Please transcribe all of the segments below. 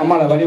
அம்மால வழி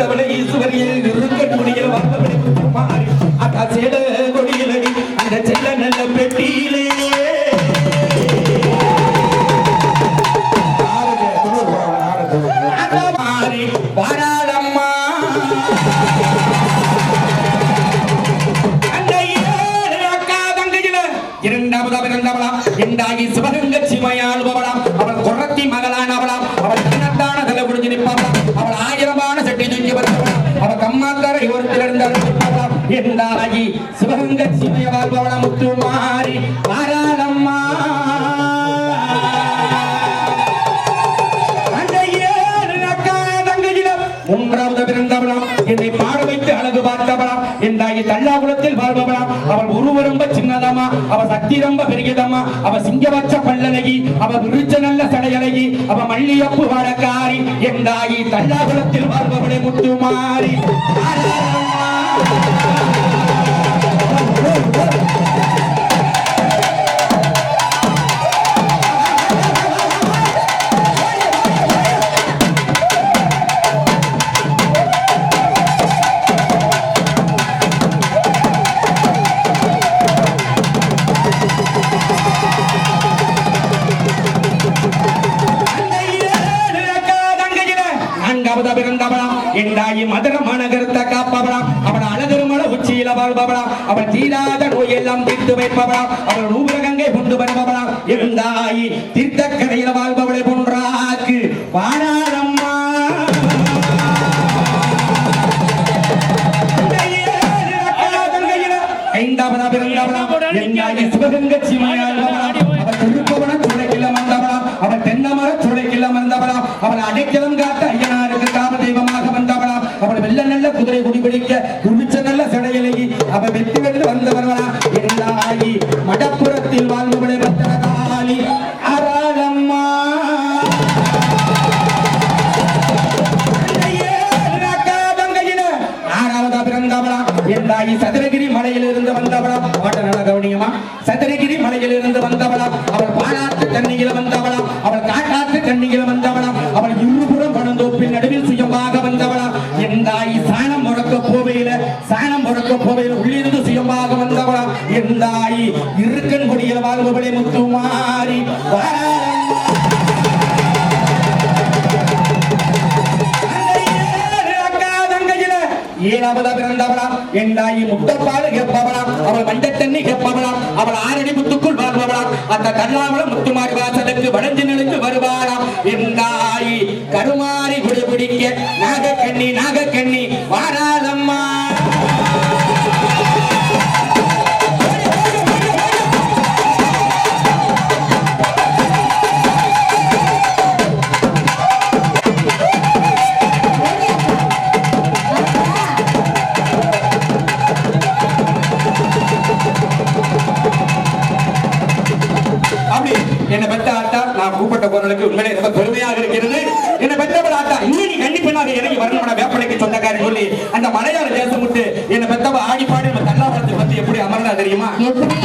வெள்ளவளை ஈஸ்வரியில் இருக்கக்கூடியில் வாழ்பவளை அக்கா சேட கம்மாத்தரை ஒருத்தில் இருந்தாள் எண்டாகி சிவகங்க முத்து மாறி வாராளம்மா மூன்றாவது பிறந்தவளாம் என்னை பாட வைத்து அழகு பார்த்தவளாம் என்றாகி தள்ளாகுளத்தில் அவன் அவள் உருவரம்ப சின்னதமா அவ சக்தி ரொம்ப பெரியதம்மா. அவ சிங்கபட்ச பல்லழகி அவ விருச்ச நல்ல சடையழகி அவ மல்லியப்பு வழக்காரி எந்தாயி தள்ளாகுளத்தில் வாழ்பவளை முத்துமாரி. நான்காவது பிறந்தவளாம் என்றாயி மதுர மாநகரத்தை காப்பவளாம் அவள் அழகருமல உச்சியில அவள் தீராத தீர்த்து அவள் கொண்டு இருந்தாயி தீர்த்தக்கரையில வாழ்பவளை போன்றாக்கு. ஐந்தாவதா என்றாயி அவள் திருப்பவன அவள் தென்னமர அவள் அடைக்கலம் காத்த அவ வெற்றி வென்று வந்தவர்களாம் என்றாயி மடப்புறத்தில் வாழ்ந்தவளை பத்திரகாளி அராளம்மா ஆறாவதா பிறந்தவளாம் என்றாயி சதுரகிரி மலையிலிருந்து வந்தவளா? வந்தவளாம் பாட்ட நல்ல கவனியமா? சதுரகிரி மலையில் இருந்து வந்தவளாம் அவள் பாலாற்று கண்ணியில் வந்தவளாம் வாழ்பவளே முத்துமாரி வாராளம்மா. அக்கா தங்கையில ஏழாவதா பிறந்தவளாம். எண்டாயி முட்டப்பாடு கேட்பவளாம். அவள் மஞ்சள் தண்ணி கேட்பவளாம். அவள் ஆரடி முத்துக்குள் வாழ்பவளாம். அந்த கல்லாவளம் முத்துமாரி வாசலுக்கு வளைஞ்சு நிலைக்கு வருவாளாம். எந்தாயி கருமாரி குடி பிடிக்க நாகக்கண்ணி நாகக்கண்ணி வாராளம்மா அந்த மலையாள தேசம் விட்டு என்ன பெத்தவ ஆடி பாடி நம்ம தல்லாபுரத்தை பத்தி எப்படி அமர்ந்தா தெரியுமா? எப்படி?